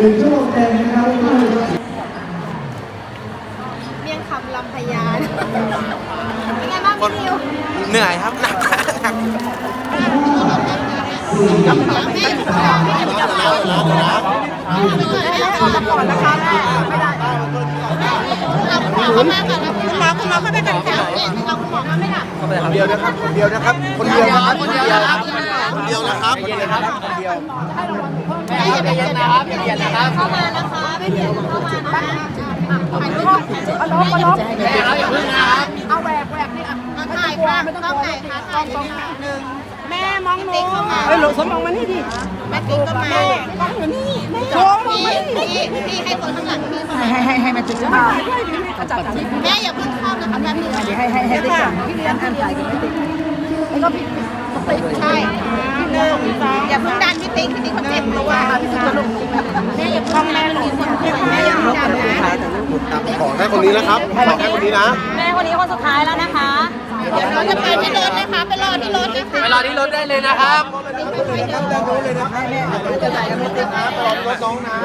หนึ่งชั่วโมงเต็มนะครับเมี่ยงคำลำพญาเป็นไงบ้างพี่นิวเหนื่อยครับหนักหนักก่อนนะคะไม่ได้เอาคุณหมอเข้ามาก่อนนะคุณหมอคุณหมอเข้าไปก่อนค่ะเอาคุณหมอมาไม่ได้คนเดียวนะครับคนเดียวนะครับคนเดียวนะครับคนเดียวนะครับ คนเดียวนะครับคนเดียวนะครับคนเดียวไม่อย่าไปเย็นนะครับอย่าเย็นนะครับเข้ามานะคะไม่เย็นเข้ามานะคะถ่ายรูปเอาล้อเอาล้อแม่เราอย่าเพิ่งนะครับเอาแหวกแหวกนี่อะถ่ายค่ะต้องไหนคะถ่ายตรงหนึ่งแม่มองหนูเฮ้ยหลงสมองมานี่ดิแม่ติ๊กก็มาแม่มองอยู่นี่แม่จอพี่พี่พี่ให้คนข้างหลังพี่เข้ามาให้ให้ให้มันจุดจุดแม่อย่าเพิ่งเข้านะคะแป๊บนึงให้ให้ให้ติ๊กก่อนพี่เลี้ยงอันถ่ายกันไม่ติ๊ก ใช่หนึ่งสองอย่าเพิ่งดันพี่ติ๊กพี่ติ๊กเขาเจ็บตัวแม่อย่าเพิ่งแม่หลุดแม่อย่าเพิ่งดันนะ ขอแค่ค นนี้นะครับขอแค่คนนี้นะแม่คนนี้คนสุดท้ายแล้วนะคะ เดี๋ยวเราจะไปที่รถนะคะ ไปรอที่รถนะคะ ไปรอที่รถได้เลยนะครับคน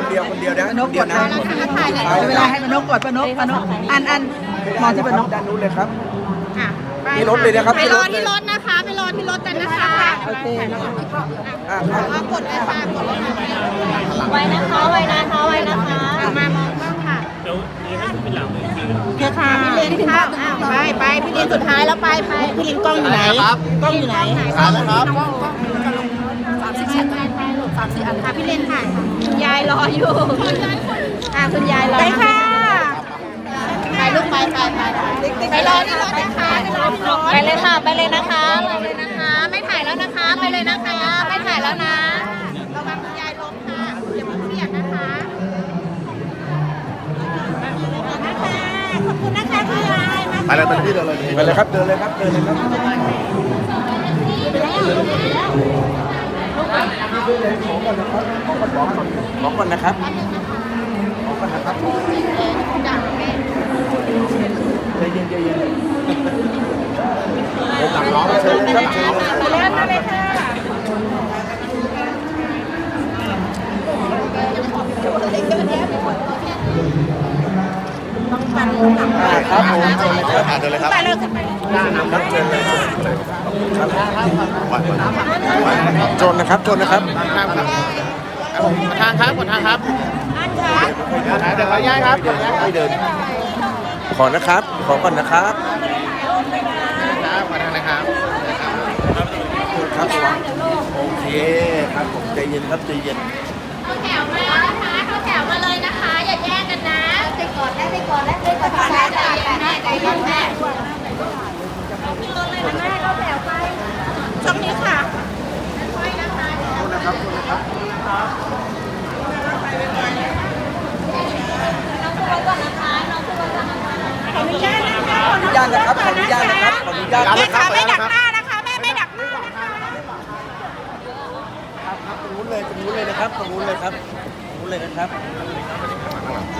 เดียวคนเดียวนะคนเดียวนะถ่ายเลยเวลาให้ปนกกดปนกปนกอันอันมองที่ปนกด้านนู้นเลยครับอะที่รถเลยนะครับไปที่รรอถเลยที่รถนะคะ ไปรอที่รถกันนะคะโอเคอ่าครับเอากดเลยค่ะกดเลยค่ะไว้นะคะไว้นะคะไว้นะคะเอามามองกล้องค่ะเดี๋ยวนี้ให้เป็นหลังเลย ค่ะพี่เลนค่ะอ้าวไปไปพี่เลนสุดท้ายแล้วไปไปพี่เลนกล้องอยู่ไหนครับกล้องอยู่ไหนถ่ายแล้วครับสามสิบเจ็ดสามสิบอันค่ะพี่เลนค่ะคุณยายรออยู่อะคุณยายรอไปค่ะไปลูกไปไปไปไปรอที่รถนะคะไปรอที่รถไปเลยค่ะไปเลยนะคะไปเลยนะคะ ไม่ถ่ายแล้วนะคะ ไปเลยนะคะ ไม่ถ่ายแล้วนะ คุณนะคะคุณยายมาไปเลยไปเลยพี่เดินเลยไปเลยครับเดินเลยครับเดินเลยครับขอก่อนนะครับขอก่อนนะครับใจเย็นใจเย็นผมหลังน้องเชิญเลยครับไปเลยมาเลยค่ะครับผมเชิญเลยครับเดินเลยครับไปเลยค่ะครับเชิญเลยครับโจนนะครับโจนนะครับทางครับกดทางครับเดี๋ยวขออนุญาตครับขออนุญาตให้เดิน ขอนะครับ ขอก่อนนะครับครับกดทางเลยครับครับโอเคครับผมใจเย็นครับใจเย็น ก่อนได้ไปก่อนได้ไปก่อนได้ใจเย็นแม่ใจเย็นแม่ขึ้นรถเลยนะแม่เข้าแถวไปช่องนี้ค่ะค่อยๆนะครับนะครับขออนุญาตนะคะขออนุญาตนะครับขออนุญาตนะครับขออนุญาตแม่นะครัขาไม่ดักหน้านะคะแม่ไม่ดักหน้านะคะครับตรงนู้นเลยตรงนู้นเลยนะครับตรงนู้นเลยครับตรงนู้นเลยนะครับ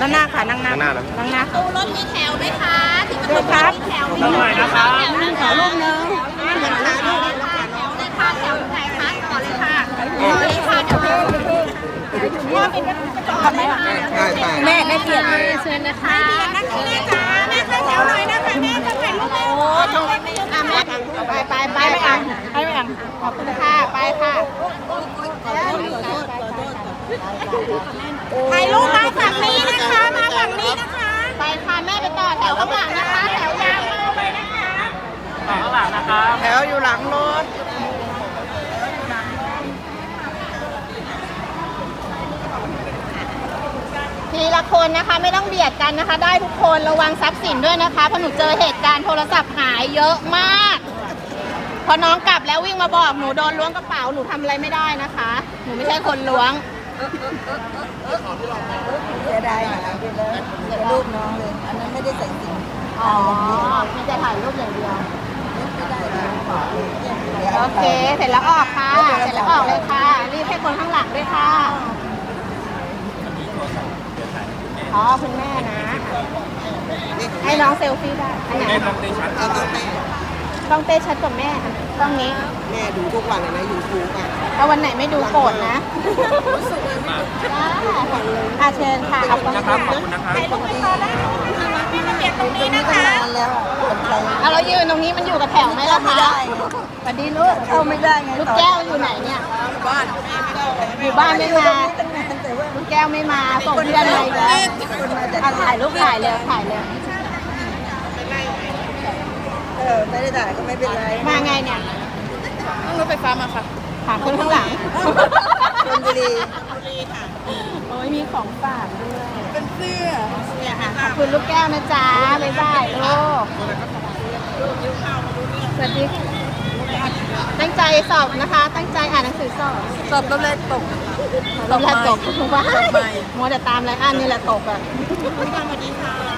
นั่งหน้าค่ะนั่งหน้าข้างหน้านะนั่งหน้าตู้รถมีแถวไหมคะถึงจะครับแถวมีหน่อยนะคะนั่งขอรูปนึงนั่งขอรูปเลยค่ะแถวไหนคะต่อเลยค่ะต่อเลยค่ะเดี๋ยวว่าเป็นต่อไหมคะใช่ใช่แม่ได้เกียรติเชิญนะคะแม่เกียรตินะคะแม่เข้าแถวหน่อยนะคะแม่จะถ่ายรูปโอ้ทำไมไม่ยอมแม่ไปไปไปไม่อ่างไปไม่อ่างขอบคุณค่ะไปค่ะถ่ายรูปมาฝั่ งนี้นะคะมาฝั่งนี้นะคะ ไปค่ะแม่ไปต่อแถวข้างหลังนะคะ แถวยาวมากเลยนะคะแถวอยู่หลังรถทีละคนนะคะไม่ต้องเบียดกันนะคะ ได้ทุกคนระวังทรัพย์สินด้วยนะคะเพราะหนูเจอเหตุการณ์โทรศัพท์หายเยอะมาก พอน้องกลับแล้ววิ่งมาบอกหนูโดนล้วงกระเป๋าหนูทำอะไรไม่ได้นะคะ หนูไม่ใช่คนล้วงเสียดายค่ะเสียรูปน้องเลย อันนั้นไม่ได้ใส่สินอ๋อมีแต่ถ่ายรูปอย่างเดียว ไม่ได้เลยโอเค เสร็จแล้วออกค่ะ เสร็จแล้วออกเลยค่ะ รีบให้คนข้างหลังด้วยค่ะอ๋อคุณแม่นะ ให้น้องเซลฟี่ได้อันไหนต้องเต้ชัดกว่าแม่ค่ะ ต้องนี้แม่ดูทุกวันเลยนะยูทูบอะถ้าวันไหนไม่ดูโกรธนะจ้าอาเชิญค่ะขอบคุณค่ะถ่ายรูปไปต่อได้พี่มาเบียดตรงนี้นะคะนานแล้วอะคนไทยเอาเรายืนตรงนี้มันอยู่กับแถวไหมล่ะคะไม่ได้สวัสดีลูกเข้าไม่ได้ไงลูกแก้วอยู่ไหนเนี่ยบ้านอยู่บ้านไม่มาตั้งนานแต่ว่าลูกแก้วไม่มาส่งเพื่อนมาอีกแล้วคนมาจากอะถ่ายรูปถ่ายเลยถ่ายเลย เออไม่ได้ถ่ายก็ไม่เป็นไรมาไงเนี่ยนั่งรถไฟฟ้ามาค่ะถามคนข้างหลังชลบุรีโอ้ยมีของฝากด้วย เป็นเสื้อเนี่ยค่ะขอบคุณลูกแก้วนะจ๊ะบ๊ายบายลูกสวัสดีค่ะตั้งใจสอบนะคะ ตั้งใจอ่านหนังสือสอบ สอบรถแรกตก เราแรกตกถูกปะสอบใหม่มัวแต่ตามอะไรอ่านนี่แหละตกอะ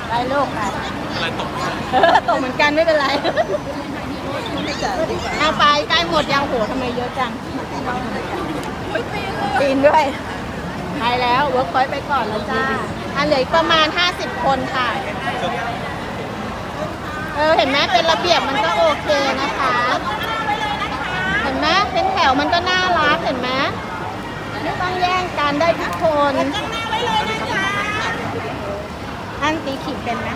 ได้ลูกค่ะอะไรตกตกเหมือนกันไม่เป็นไรไม่จ่ายดีกว่าเอาไปใกล้หมดยังโหทำไมเยอะจังปีนด้วยไปแล้วเวิร์กพอยต์ไปก่อนแล้วจ้าอันเหลืออีกประมาณ 50 คนค่ะ เออเห็นไหมเป็นระเบียบมันก็โอเคนะคะ เห็นไหมเป็นแถวมันก็น่ารักเห็นไหม ไม่ต้องแย่งกันได้ทุกคนอันตีขิมเป็นไหม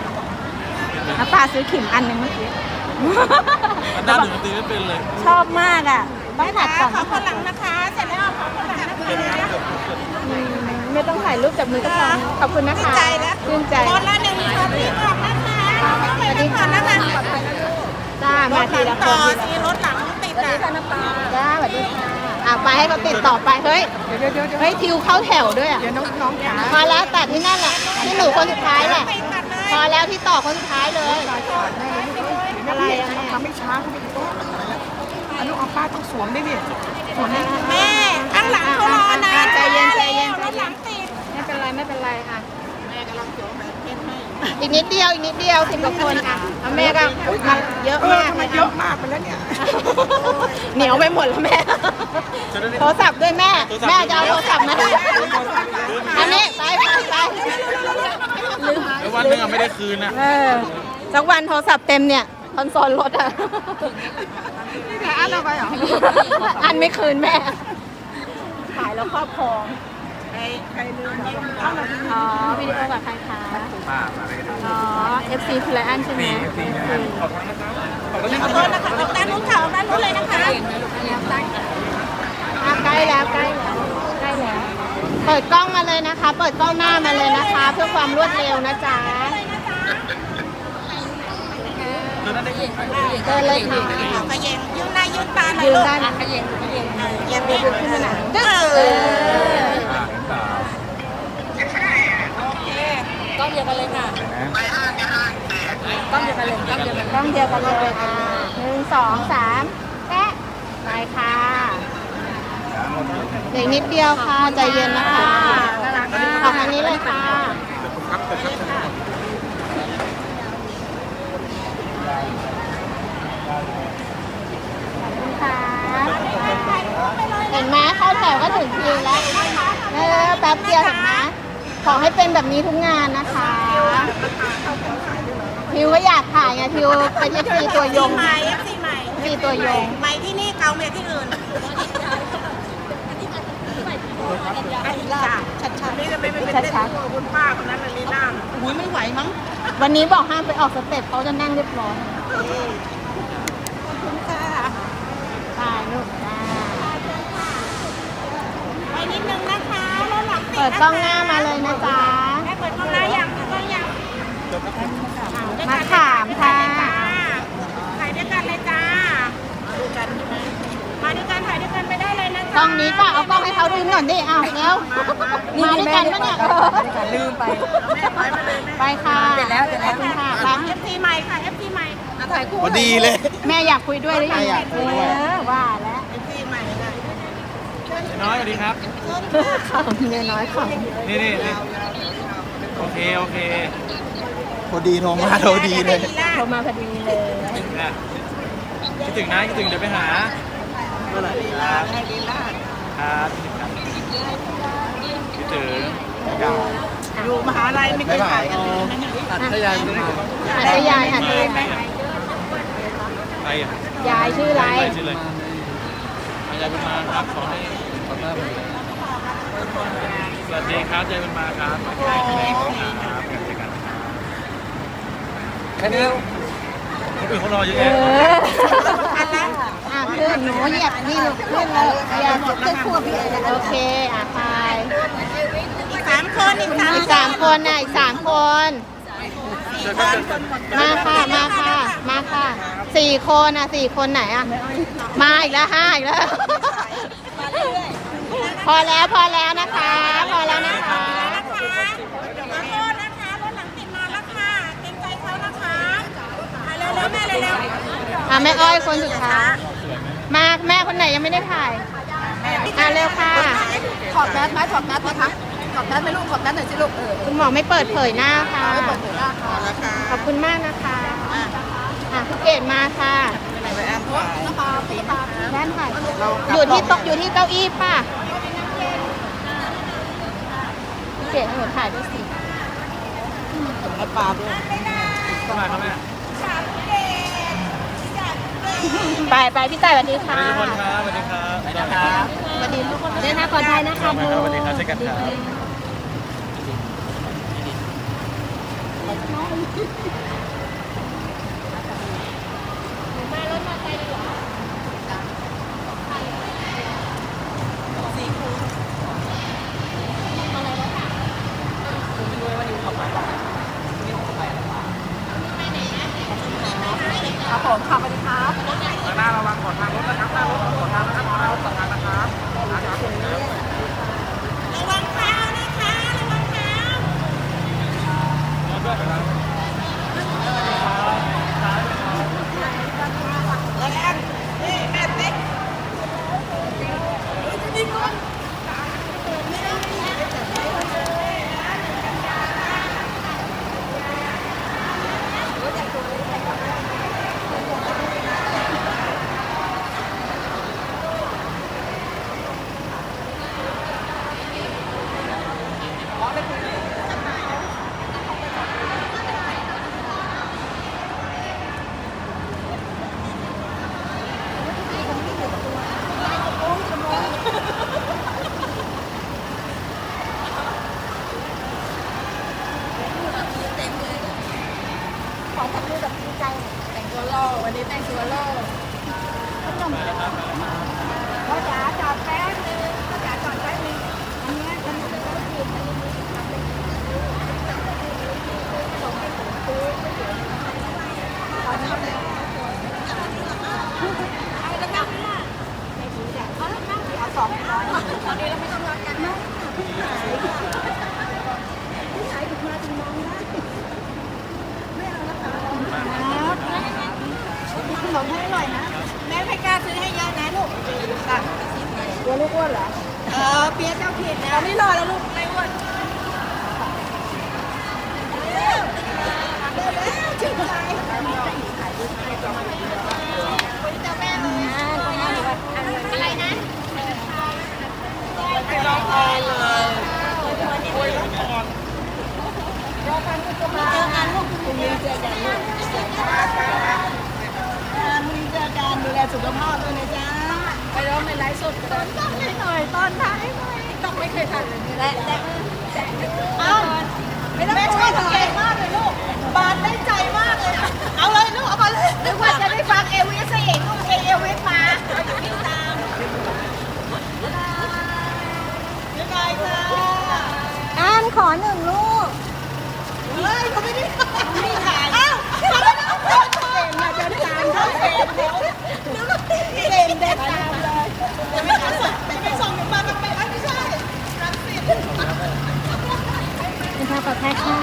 อาปาซื้อขิมอันหนึ่งเมื่อกี้ด้านหนึ่งตีไม่เป็นเลยชอบมากอะต้องถัดก่อนขอคนหลังนะคะ เสร็จแล้วขอคนหลังนะคะ อืมไม่ต้องถ่ายรูปจับมือก็พอขอบคุณนะคะ ชื่นใจรถละหนึ่งคันที่ออกนะคะต้องไปกันก่อนนะคะจ้า มาทีละคต่อนทีสีละรถหลังติดอะ จ้าสวัสดีค่ะ อะไปให้เขาติดต่อไปเฮ้ยเฮ้ยทิวเข้าแถวด้วยอะเดี๋ยวน้องๆจ๋าพอแล้วตัดที่นั่นแหละที่หนูคนสุดท้ายแหละติดกันเลยพอแล้วที่ต่อคนสุดท้ายเลย อะไรอะแม่ทำไม่ช้าเขาไม่ต้องอนุเอาป้าต้องสวมได้ดิสวมได้แม่ข้างหลังเขารอนานใจเย็นใจเย็นรถหลังติดไม่เป็นไรไม่เป็นไรค่ะ อีกนิดเดียวอีกนิดเดียวสิบกว่าคนอะแล้วแม่ก็มาเยอะมากทำไมเลยเยอะมากไปแล้วเนี่ย เหนียวไปหมดแล้วแม่ โทรศัพท์ด้วยแม่ แม่จะเอาโทรศัพท์มาให้อันนี้ไปไปไปลืมแล้ววันหนึงอะไม่ได้คืนอะเออสักวันโทรศัพท์เต็มเนี่ยคอนโซลรถอะอันเอาไปเหรอ อันไม่คืนแม่ ขายแล้วครอบครอง ใครใครลืมอ๋อวิดีโอกับใครคะป้ามาเลยอ๋อ FC คือไรอันใช่ไหมขอโทษนะคะออกด้านนู้นค่ะออกด้านนู้นเลยนะคะอะใกล้แล้วใกล้แล้วใกล้แล้ว เปิดกล้องมาเลยนะคะ เปิดกล้องหน้ามาเลยนะคะ เพื่อความรวดเร็วนะจ๊ะเดินเลยค่ะขยงยืนหน้ายืนตาหน่อยยืนลูกได้นะขยงขยงอย่าไปดึงขึ้นมาหนาดึ๊ดเออ กล้องเดียวกันเลยค่ะกล้องเดียวกันเลยกล้องเดียวกันต้องเดียวกันเลยอะหนึ่งสองสามแปะไปค่ะเด็กนิดเดียวค่ะใจเย็นนะคะออกทางนี้เลยค่ะขอบคุณค่ะเห็นไหมเข้าแถวก็ถึงคิวแล้วเออแป๊บเดียวเห็นไหม ขอให้เป็นแบบนี้ทุกงานนะคะทิวก็อยากถ่ายไงทิวเป็นเอฟซีตัวยงใหม่เอฟซีใหม่ซีตัวยงใหม่ที่นี่เกาเมียที่อื่นชัดๆนี่จะไม่เป็นชัดคุณป้าคนนั้นลีน่าอุ้ยไม่ไหวมั้งๆวันนี้บอกห้ามไปออกสเต็ปเขาจะนั่งเรียบร้อย คุณค่ะ ตายลูกจ้า ไปนิดนึงนะคะรถหลังติด เปิดกล้องหน้ามาเลยนะจ๊ะให้เปิดกล้องหน้ายังเปิดกล้องยังมาถามค่ะถ่ายด้วยกันเลยจ้ามาด้วยกันถ่ายด้วยกันไปได้เลยนะกล้องนี้ป่ะเอากล้องให้เขาดูหน่อยดิอ้าวแล้วมาด้วยกันปะเนี่ยลืมไปแม่ไปมาเลยแม่ไปค่ะเสร็จแล้วเสร็จแล้ว ขอบคุณค่ะเอฟซีใหม่ค่ะเอฟซีใหม่ถ่ายคู่พอดีเลย แม่อยากคุยด้วยหรือยังอยากคุยด้วยเออว่าแล้ว เอฟซีใหม่ค่ะ น้อยสวัสดีครับ ขำเมียน้อยขนี่นี่นี่โอเค โอเคพอดีโทรมาโทรดีเลยำโทรมาพอดีเลยนะคิดถึงนะคิดถึงเดี๋ยวไปหาเมื่อไหร่ครับครับคิดถึงอยู่มหาลัยไม่เคยถ่ายกันเลยอัดทยานจะได้หัดไปยายหัดไปยายไปอะยายชื่ออะไร ไปชื่อเลยมายายบุญมาครับขอให้ สวัสดีครับยายบุญมาครับครับเจอกันแค่นี้คนอื่นเขารอเยอะเอแยะอะขึ้นหนูเหยียบนี่ลูกขึ้นเลยอย่าขึ้นคู่กับพี่เอ๋โอเคอะพายสามคนอีกสามอีกสามคนน่ะอีกสามคนเจอกันเจอกันมาค่ะมาค่ะมาค่ะสี่คนอะสี่คนไหนอะมาอีกแล้วห้าอีกแล้ว พอแล้วพอแล้วนะคะ พอแล้วนะคะขอโทษนะคะ รถหลังติดมาแล้วค่ะเกรงใจเขานะคะอะเร็วๆแม่เร็วอะแม่อ้อยคนสุดท้ายมาแม่คนไหนยังไม่ได้ถ่ายอะเร็วค่ะถอดแมสไหมถอดแมสนะคะถอดแมสไหมลูกถอดแมสหน่อยสิลูกเออคุณหมอไม่เปิดเผยหน้าค่ะไม่เปิดเผยหน้าค่ะแล้วค่ะขอบคุณมากนะคะอะคุณเกดมาค่ะไปแอมค่ะน้ำปลาปีปลา ด้านค่ะอยู่ที่โต๊ะอยู่ที่เก้าอี้ป่ะคุณ เกดให้หนูถ่ายด้วยสิน้ำปลาด้วยเข้ามาครับแม่ไปไปพี่ต่ายสวัสดีค่ะทุกคนครับสวัสดีครับสวัสดีครับสวัสดีทุกคนเดินทางปลอดภัยนะคะสวัสดีครับเจอกันครับครั ของค่ะสวัสดีครับหน้าระวังขอทางรถนะครับหน้ารถขอทางนะครับขอทางขอทางนะครับนะครับ ระวังเท้านะคะระวังเท้า แต่งตัวล่อวันนี้แต่งตัวล่อพ่อจ๋าจอดแป๊บนึงพ่อจ๋าจอดแป๊บนึงอันนี้ขนมก็กินอันนี้เอาสองร้อยตอนนี้เราไม่ต้องรักกันนะผู้ชายผู้ชายถึงมาถึงมองได้ ขนมให้อร่อยนะ แม่ไม่ ก้าซื้อให้เยอะนะลูกค่ะตัวลูกอ้วนเหรอ เออเปียกเจ้าผิดนะไม่รอแล้วลูกไม่อ้วนเร็วเร็วชื่นใจอะไรนะให้ร้องพอเลยโอ้ยร้องพอเจอกันลูกเจอกันลูกพรุ่งนี้เจอกันลูก มึงเจอกันดูแลสุขภาพด้วยนะจ๊ะไปร้องในไลฟ์สดกันต้องให้หน่อยตอนท้ายหน่อยต้องไม่เคยทำแบบนี้และและเอ้าไม่ต้องช่วยเก่งมากเลยลูกบานได้ใจมากเลยอะเอาเลยลูกเอามาเลยนึกว่าจะได้ฟังเอวิสเองลูกเอเอวิสมาอยู่ที่ตามยังไงคะอันขอหนึ่งลูกเฮ้ยเขาไม่ได้ไม่ได้ถ่าย ดินตามเขาเต็มเดี๋ยวเดี๋ยวเต็มเดินตามเลยจะไม่ส่งจะไม่ส่งมามันไปไม่ใช่รังสิตเดินทางปลอดภัยค่ะ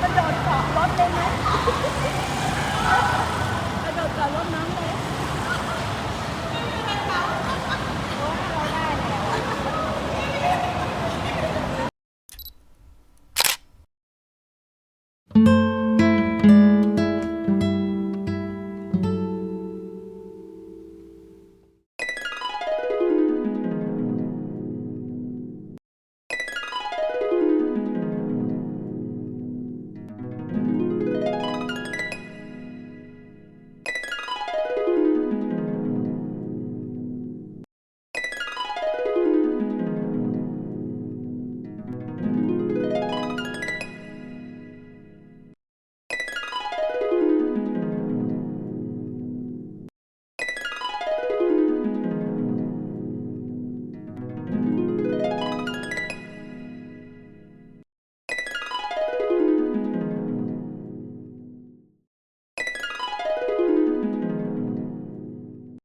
กระโดดเกาะรถเลยไหมกระโดดเกาะรถน้องเลย